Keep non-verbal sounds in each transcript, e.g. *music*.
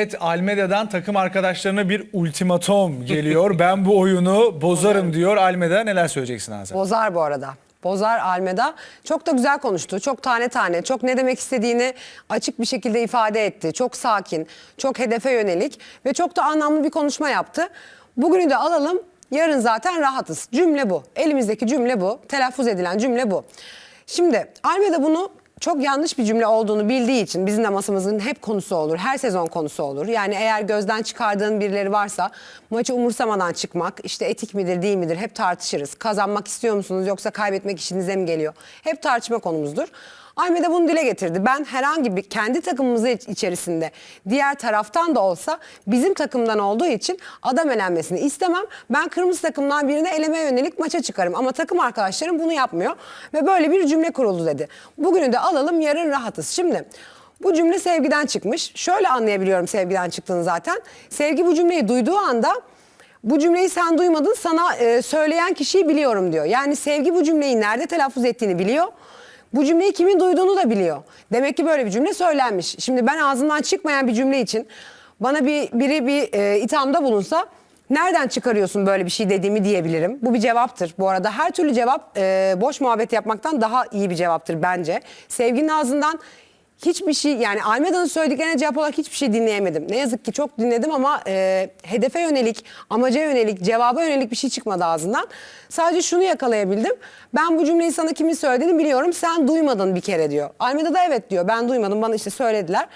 Evet Almeda'dan takım arkadaşlarına bir ultimatom geliyor. ben bu oyunu bozarım diyor. Almeda neler söyleyeceksin Azam? Bozar bu arada. Bozar Almeda. Çok da güzel konuştu. Çok tane tane, çok ne demek istediğini açık bir şekilde ifade etti. Çok sakin, çok hedefe yönelik ve çok da anlamlı bir konuşma yaptı. Bugünü de alalım. Yarın zaten rahatız. Cümle bu. Elimizdeki cümle bu. Telaffuz edilen cümle bu. Şimdi Almeda bunu çok yanlış bir cümle olduğunu bildiği için bizim de masamızın hep konusu olur. Her sezon konusu olur. Yani eğer gözden çıkardığın birileri varsa maçı umursamadan çıkmak işte etik midir değil midir hep tartışırız. Kazanmak istiyor musunuz yoksa kaybetmek işinize mi geliyor? Hep tartışma konumuzdur. Ahmet'e bunu dile getirdi. Ben herhangi bir kendi takımımızı içerisinde diğer taraftan da olsa bizim takımdan olduğu için adam elenmesini istemem. Ben kırmızı takımdan birini eleme yönelik maça çıkarım. Ama takım arkadaşlarım bunu yapmıyor. Ve böyle bir cümle kuruldu dedi. Bugünü de alalım yarın rahatız. Şimdi bu cümle sevgiden çıkmış. Şöyle anlayabiliyorum sevgiden çıktığını zaten. Sevgi bu cümleyi duyduğu anda bu cümleyi sen duymadın sana e, söyleyen kişiyi biliyorum diyor. Yani sevgi bu cümleyi nerede telaffuz ettiğini biliyor. Bu cümleyi kimin duyduğunu da biliyor. Demek ki böyle bir cümle söylenmiş. Şimdi ben ağzımdan çıkmayan bir cümle için bana bir biri bir e, ithamda bulunsa nereden çıkarıyorsun böyle bir şey dediğimi diyebilirim. Bu bir cevaptır. Bu arada her türlü cevap e, boş muhabbet yapmaktan daha iyi bir cevaptır bence. Sevginin ağzından hiçbir şey yani Almeda'nın söylediklerine cevap olarak hiçbir şey dinleyemedim. Ne yazık ki çok dinledim ama e, hedefe yönelik, amaca yönelik, cevaba yönelik bir şey çıkmadı ağzından. Sadece şunu yakalayabildim. Ben bu cümleyi sana kimin söylediğini biliyorum. Sen duymadın bir kere diyor. Almeda da evet diyor. Ben duymadım. Bana işte söylediler.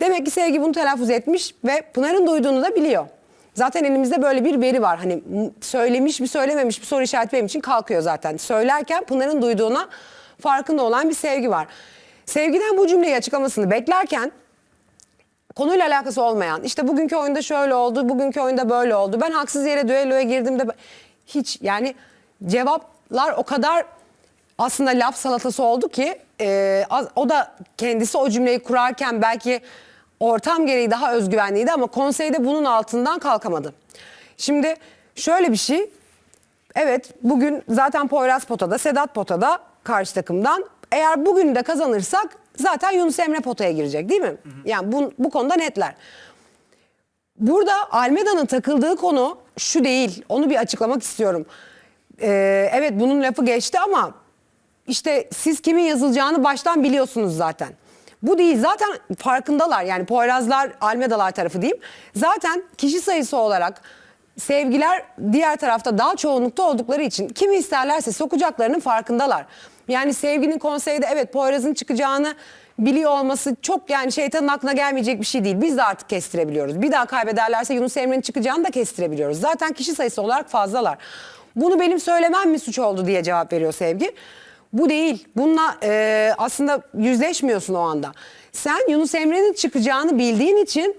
Demek ki Sevgi bunu telaffuz etmiş ve Pınar'ın duyduğunu da biliyor. Zaten elimizde böyle bir veri var. Hani söylemiş mi söylememiş bir soru işareti benim için kalkıyor zaten. Söylerken Pınar'ın duyduğuna farkında olan bir sevgi var. Sevgiden bu cümleyi açıklamasını beklerken konuyla alakası olmayan işte bugünkü oyunda şöyle oldu, bugünkü oyunda böyle oldu. Ben haksız yere düelloya girdiğimde hiç yani cevaplar o kadar aslında laf salatası oldu ki e, o da kendisi o cümleyi kurarken belki ortam gereği daha özgüvenliydi ama konseyde bunun altından kalkamadı. Şimdi şöyle bir şey Evet bugün zaten Poyraz potada, Sedat potada karşı takımdan. Eğer bugün de kazanırsak zaten Yunus Emre potaya girecek değil mi? Yani bu, bu konuda netler. Burada Almeda'nın takıldığı konu şu değil. Onu bir açıklamak istiyorum. Ee, evet bunun lafı geçti ama işte siz kimin yazılacağını baştan biliyorsunuz zaten. Bu değil zaten farkındalar yani Poyrazlar, Almedalar tarafı diyeyim. Zaten kişi sayısı olarak sevgiler diğer tarafta daha çoğunlukta oldukları için kimi isterlerse sokacaklarının farkındalar. Yani sevginin konseyde evet Poyraz'ın çıkacağını biliyor olması çok yani şeytanın aklına gelmeyecek bir şey değil. Biz de artık kestirebiliyoruz. Bir daha kaybederlerse Yunus Emre'nin çıkacağını da kestirebiliyoruz. Zaten kişi sayısı olarak fazlalar. Bunu benim söylemem mi suç oldu diye cevap veriyor Sevgi. Bu değil. Bununla e, aslında yüzleşmiyorsun o anda. Sen Yunus Emre'nin çıkacağını bildiğin için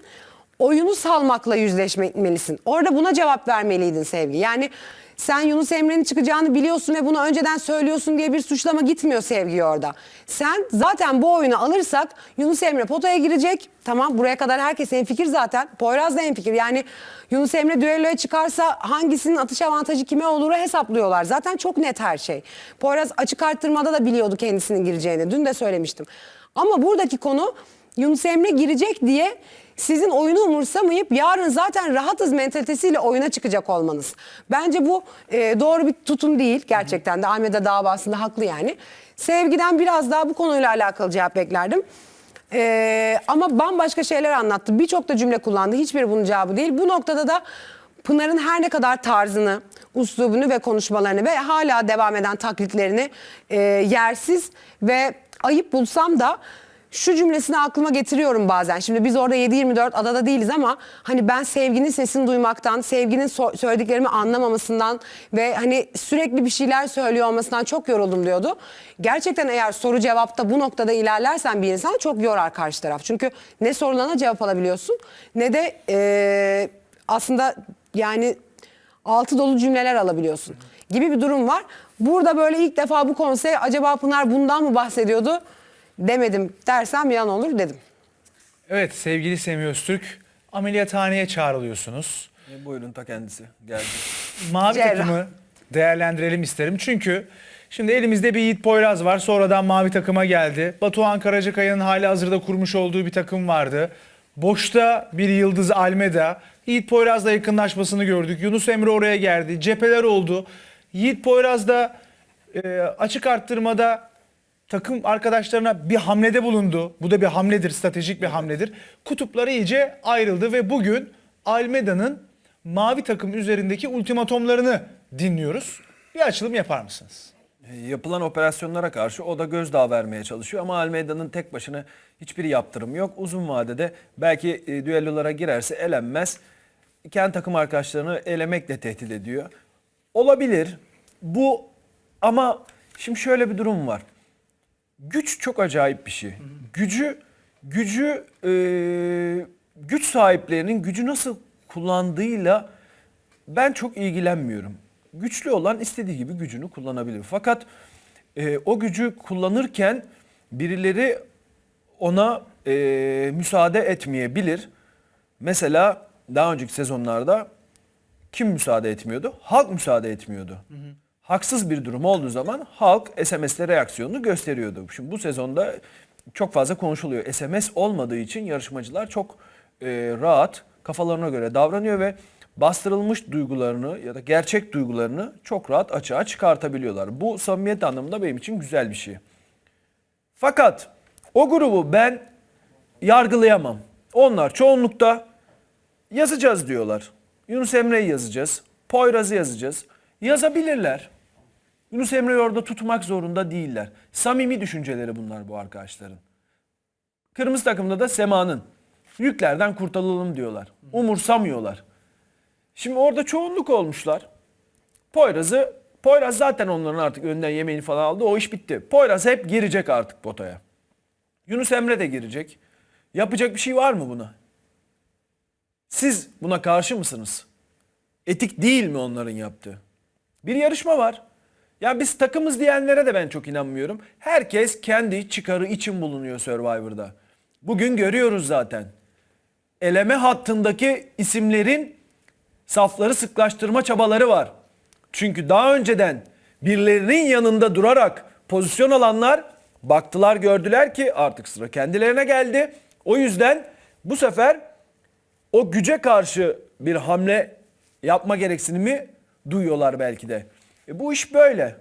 oyunu salmakla yüzleşmelisin. Orada buna cevap vermeliydin Sevgi. Yani sen Yunus Emre'nin çıkacağını biliyorsun ve bunu önceden söylüyorsun diye bir suçlama gitmiyor Sevgi orada. Sen zaten bu oyunu alırsak Yunus Emre potaya girecek. Tamam buraya kadar herkes fikir zaten. Poyraz da fikir. Yani Yunus Emre düelloya çıkarsa hangisinin atış avantajı kime olduğunu hesaplıyorlar. Zaten çok net her şey. Poyraz açık arttırmada da biliyordu kendisinin gireceğini. Dün de söylemiştim. Ama buradaki konu Yunus Emre girecek diye sizin oyunu umursamayıp yarın zaten rahatız mentalitesiyle oyuna çıkacak olmanız. Bence bu e, doğru bir tutum değil gerçekten de. Almeda davasında haklı yani. Sevgiden biraz daha bu konuyla alakalı cevap beklerdim. E, ama bambaşka şeyler anlattı. Birçok da cümle kullandı. Hiçbiri bunun cevabı değil. Bu noktada da Pınar'ın her ne kadar tarzını, uslubunu ve konuşmalarını ve hala devam eden taklitlerini e, yersiz ve ayıp bulsam da şu cümlesini aklıma getiriyorum bazen. Şimdi biz orada 7-24 adada değiliz ama hani ben sevginin sesini duymaktan, sevginin so- söylediklerimi anlamamasından ve hani sürekli bir şeyler söylüyor olmasından çok yoruldum diyordu. Gerçekten eğer soru cevapta bu noktada ilerlersen bir insan çok yorar karşı taraf. Çünkü ne sorularına cevap alabiliyorsun ne de eee, aslında yani altı dolu cümleler alabiliyorsun gibi bir durum var. Burada böyle ilk defa bu konsey acaba Pınar bundan mı bahsediyordu demedim dersem yalan olur dedim. Evet sevgili Semih Öztürk ameliyathaneye çağrılıyorsunuz. E, buyurun ta kendisi geldi. *laughs* Mavi Cerrah. takımı değerlendirelim isterim. Çünkü şimdi elimizde bir Yiğit Poyraz var. Sonradan mavi takıma geldi. Batuhan Karacakaya'nın hali hazırda kurmuş olduğu bir takım vardı. Boşta bir Yıldız Almeda. Yiğit Poyraz'la yakınlaşmasını gördük. Yunus Emre oraya geldi. Cepheler oldu. Yiğit Poyraz da e, açık arttırmada takım arkadaşlarına bir hamlede bulundu. Bu da bir hamledir, stratejik bir hamledir. Kutupları iyice ayrıldı ve bugün Almeda'nın mavi takım üzerindeki ultimatomlarını dinliyoruz. Bir açılım yapar mısınız? E, Yapılan operasyonlara karşı o da gözdağı vermeye çalışıyor ama Almeida'nın tek başına hiçbir yaptırımı yok. Uzun vadede belki e, düellolara girerse elenmez. Kendi takım arkadaşlarını elemekle tehdit ediyor. Olabilir. Bu ama şimdi şöyle bir durum var. Güç çok acayip bir şey. Gücü gücü e, güç sahiplerinin gücü nasıl kullandığıyla ben çok ilgilenmiyorum. Güçlü olan istediği gibi gücünü kullanabilir. Fakat e, o gücü kullanırken birileri ona e, müsaade etmeyebilir. Mesela daha önceki sezonlarda kim müsaade etmiyordu? Halk müsaade etmiyordu. Haksız bir durum olduğu zaman halk SMS'le reaksiyonunu gösteriyordu. Şimdi bu sezonda çok fazla konuşuluyor. SMS olmadığı için yarışmacılar çok e, rahat kafalarına göre davranıyor ve bastırılmış duygularını ya da gerçek duygularını çok rahat açığa çıkartabiliyorlar. Bu samimiyet anlamında benim için güzel bir şey. Fakat o grubu ben yargılayamam. Onlar çoğunlukta yazacağız diyorlar. Yunus Emre'yi yazacağız. Poyraz'ı yazacağız. Yazabilirler. Yunus Emre'yi orada tutmak zorunda değiller. Samimi düşünceleri bunlar bu arkadaşların. Kırmızı takımda da Sema'nın yüklerden kurtulalım diyorlar. Umursamıyorlar. Şimdi orada çoğunluk olmuşlar. Poyraz'ı Poyraz zaten onların artık önden yemeğini falan aldı. O iş bitti. Poyraz hep girecek artık potaya. Yunus Emre de girecek. Yapacak bir şey var mı buna? Siz buna karşı mısınız? Etik değil mi onların yaptığı? Bir yarışma var. Ya biz takımız diyenlere de ben çok inanmıyorum. Herkes kendi çıkarı için bulunuyor Survivor'da. Bugün görüyoruz zaten. Eleme hattındaki isimlerin safları sıklaştırma çabaları var. Çünkü daha önceden birilerinin yanında durarak pozisyon alanlar baktılar gördüler ki artık sıra kendilerine geldi. O yüzden bu sefer o güce karşı bir hamle yapma gereksinimi duyuyorlar belki de. E bu iş böyle.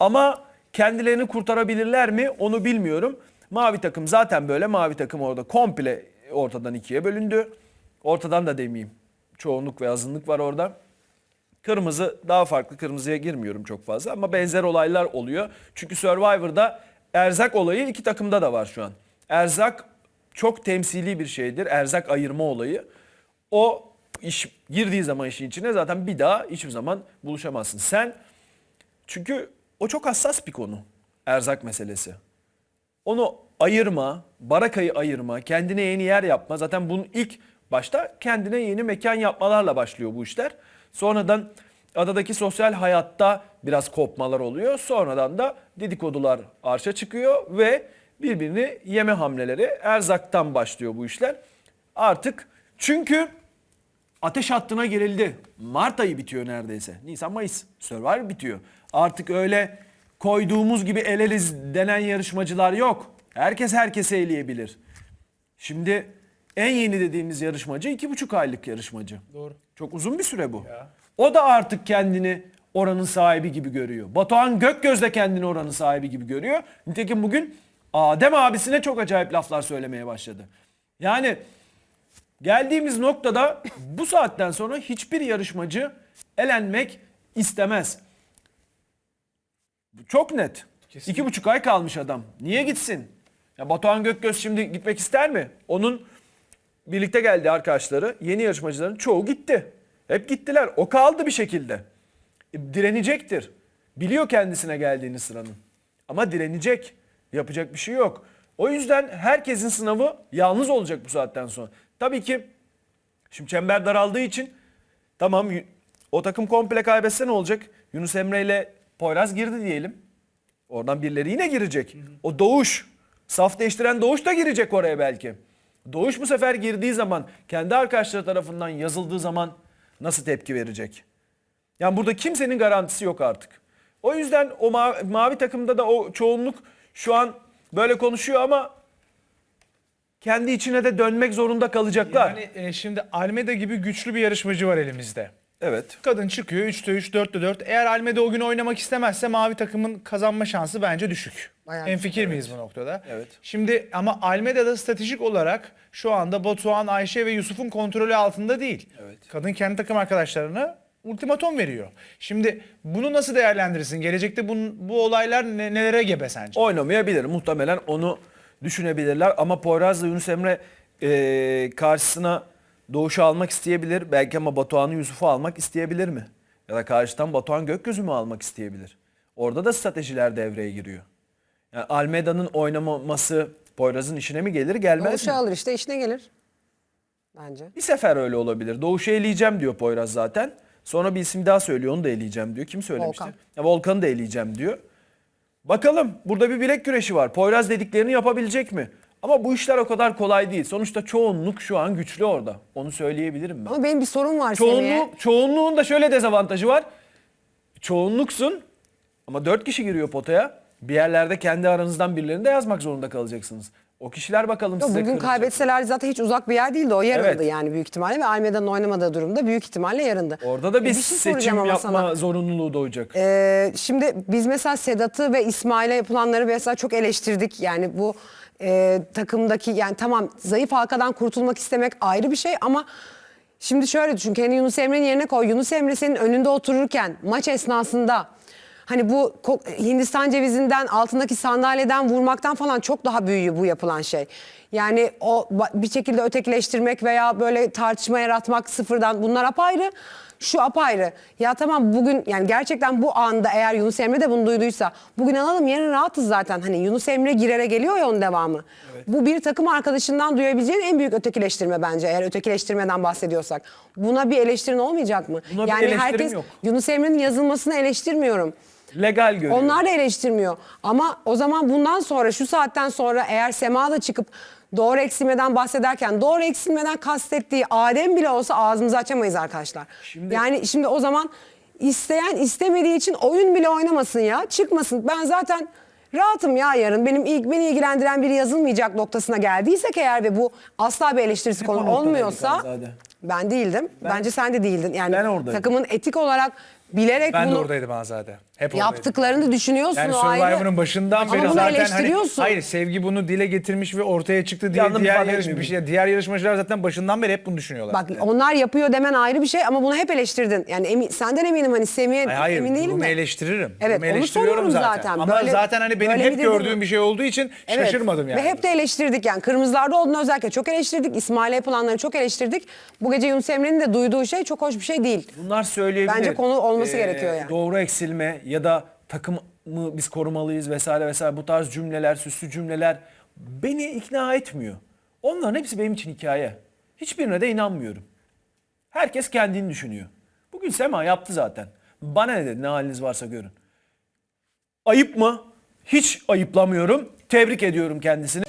Ama kendilerini kurtarabilirler mi onu bilmiyorum. Mavi takım zaten böyle. Mavi takım orada komple ortadan ikiye bölündü. Ortadan da demeyeyim. Çoğunluk ve azınlık var orada. Kırmızı daha farklı. Kırmızıya girmiyorum çok fazla ama benzer olaylar oluyor. Çünkü Survivor'da erzak olayı iki takımda da var şu an. Erzak çok temsili bir şeydir. Erzak ayırma olayı. O iş girdiği zaman işin içine zaten bir daha hiçbir zaman buluşamazsın. Sen çünkü o çok hassas bir konu. Erzak meselesi. Onu ayırma, barakayı ayırma, kendine yeni yer yapma. Zaten bunun ilk başta kendine yeni mekan yapmalarla başlıyor bu işler. Sonradan adadaki sosyal hayatta biraz kopmalar oluyor. Sonradan da dedikodular arşa çıkıyor ve birbirini yeme hamleleri erzaktan başlıyor bu işler. Artık çünkü ateş hattına girildi. Mart ayı bitiyor neredeyse. Nisan Mayıs. Survivor bitiyor. Artık öyle koyduğumuz gibi el eliz denen yarışmacılar yok. Herkes herkese eleyebilir. Şimdi en yeni dediğimiz yarışmacı iki buçuk aylık yarışmacı. Doğru. Çok uzun bir süre bu. Ya. O da artık kendini oranın sahibi gibi görüyor. Batuhan Gökgöz de kendini oranın sahibi gibi görüyor. Nitekim bugün Adem abisine çok acayip laflar söylemeye başladı. Yani geldiğimiz noktada bu saatten sonra hiçbir yarışmacı elenmek istemez. Çok net. Kesinlikle. İki buçuk ay kalmış adam. Niye gitsin? Ya Batuhan Gökgöz şimdi gitmek ister mi? Onun birlikte geldi arkadaşları. Yeni yarışmacıların çoğu gitti. Hep gittiler. O kaldı bir şekilde. E, direnecektir. Biliyor kendisine geldiğini sıranın. Ama direnecek. Yapacak bir şey yok. O yüzden herkesin sınavı yalnız olacak bu saatten sonra. Tabii ki şimdi çember daraldığı için tamam o takım komple kaybetse ne olacak? Yunus Emre ile Poyraz girdi diyelim. Oradan birileri yine girecek. O Doğuş, saf değiştiren Doğuş da girecek oraya belki. Doğuş bu sefer girdiği zaman, kendi arkadaşları tarafından yazıldığı zaman nasıl tepki verecek? Yani burada kimsenin garantisi yok artık. O yüzden o mavi, mavi takımda da o çoğunluk şu an böyle konuşuyor ama kendi içine de dönmek zorunda kalacaklar. Yani e, şimdi Almeda gibi güçlü bir yarışmacı var elimizde. evet. Kadın çıkıyor 3'te 3, 4'te 4. Eğer Almeda o gün oynamak istemezse mavi takımın kazanma şansı bence düşük. Bayağı en fikir miyiz bu noktada? Evet. Şimdi ama Almeda da stratejik olarak şu anda Batuhan, Ayşe ve Yusuf'un kontrolü altında değil. Evet. Kadın kendi takım arkadaşlarına ultimatom veriyor. Şimdi bunu nasıl değerlendirirsin? Gelecekte bunun, bu olaylar ne- nelere gebe sence? Oynamayabilir. Muhtemelen onu düşünebilirler. Ama Poyraz'la Yunus Emre e, karşısına Doğuş'u almak isteyebilir. Belki ama Batuhan'ı Yusuf'u almak isteyebilir mi? Ya da karşıdan Batuhan Gökyüzü mü almak isteyebilir? Orada da stratejiler devreye giriyor. Yani Almeda'nın oynamaması Poyraz'ın işine mi gelir gelmez Doğuş'u mi? alır işte işine gelir. Bence. Bir sefer öyle olabilir. Doğuş'u eleyeceğim diyor Poyraz zaten. Sonra bir isim daha söylüyor onu da eleyeceğim diyor. Kim söylemişti? Volkan. Ya, Volkan'ı da eleyeceğim diyor. Bakalım burada bir bilek güreşi var. Poyraz dediklerini yapabilecek mi? Ama bu işler o kadar kolay değil. Sonuçta çoğunluk şu an güçlü orada. Onu söyleyebilirim ben. Ama benim bir sorun var Semih'e. Çoğunluğu, çoğunluğun da şöyle dezavantajı var. Çoğunluksun ama dört kişi giriyor potaya. Bir yerlerde kendi aranızdan birilerini de yazmak zorunda kalacaksınız. O kişiler bakalım Yok, size bugün kırılacak. kaybetseler zaten hiç uzak bir yer değildi. O yarındı Evet. yani büyük ihtimalle ve Almeda'nın oynamadığı durumda büyük ihtimalle yarındı. Orada da E, bir, şey soracağım seçim ama yapma sana. zorunluluğu doğacak. Ee, şimdi biz mesela Sedat'ı ve İsmail'e yapılanları mesela çok eleştirdik. Yani bu e, takımdaki yani tamam zayıf halkadan kurtulmak istemek ayrı bir şey ama şimdi şöyle düşün kendini Yunus Emre'nin yerine koy. Yunus Emre senin önünde otururken maç esnasında hani bu Hindistan cevizinden altındaki sandalyeden vurmaktan falan çok daha büyüğü bu yapılan şey. Yani o bir şekilde ötekileştirmek veya böyle tartışma yaratmak sıfırdan bunlar apayrı. Şu apayrı. Ya tamam bugün yani gerçekten bu anda eğer Yunus Emre de bunu duyduysa bugün alalım yarın rahatız zaten. Hani Yunus Emre girere geliyor ya onun devamı. Bu bir takım arkadaşından duyabileceğin en büyük ötekileştirme bence eğer ötekileştirmeden bahsediyorsak. Buna bir eleştirin olmayacak mı? Buna yani herkes yok. Yunus Emre'nin yazılmasını eleştirmiyorum. Legal görüyor. Onlar da eleştirmiyor. Ama o zaman bundan sonra şu saatten sonra eğer Sema da çıkıp doğru eksilmeden bahsederken doğru eksilmeden kastettiği Adem bile olsa ağzımızı açamayız arkadaşlar. Şimdi- yani şimdi o zaman isteyen istemediği için oyun bile oynamasın ya. Çıkmasın. Ben zaten rahatım ya yarın. Benim ilk beni ilgilendiren biri yazılmayacak noktasına geldiysek eğer ve bu asla bir eleştirisi konu olmuyorsa ben değildim. Bence sen de değildin. Yani Ben oradaydım. takımın etik olarak bilerek Ben de bunu oradaydım Azade. Hep yaptıklarını düşünüyorsun Yani o ayrı. Survivor'ın başından Ama beri bunu zaten hani eleştiriyorsun. hayır sevgi bunu dile getirmiş ve ortaya çıktı diye Yandım diğer ifade yarış, bir şey, diğer yarışmacılar zaten başından beri hep bunu düşünüyorlar. Bak onlar yapıyor demen ayrı bir şey ama bunu hep eleştirdin. Yani emin, senden eminim hani Semih'e Hayır, hayır emin değilim bunu de. eleştiririm. Evet, Bunu onu eleştiriyorum soruyorum zaten. Ama Böyle- zaten hani benim böyle hep gördüğüm bir şey olduğu için Evet. şaşırmadım yani. Ve hep de eleştirdik yani. Kırmızılarda olduğunu özellikle çok eleştirdik. İsmail'e yapılanları çok eleştirdik. Bu gece Yunus Emre'nin de duyduğu şey çok hoş bir şey değil. Bunlar söyleyebilir. Bence konu olması gerekiyor yani. Doğru eksilme ya da takımı biz korumalıyız vesaire vesaire bu tarz cümleler, süslü cümleler beni ikna etmiyor. Onların hepsi benim için hikaye. Hiçbirine de inanmıyorum. Herkes kendini düşünüyor. Bugün Sema yaptı zaten. Bana ne dedi ne haliniz varsa görün. Ayıp mı? Hiç ayıplamıyorum. Tebrik ediyorum kendisini.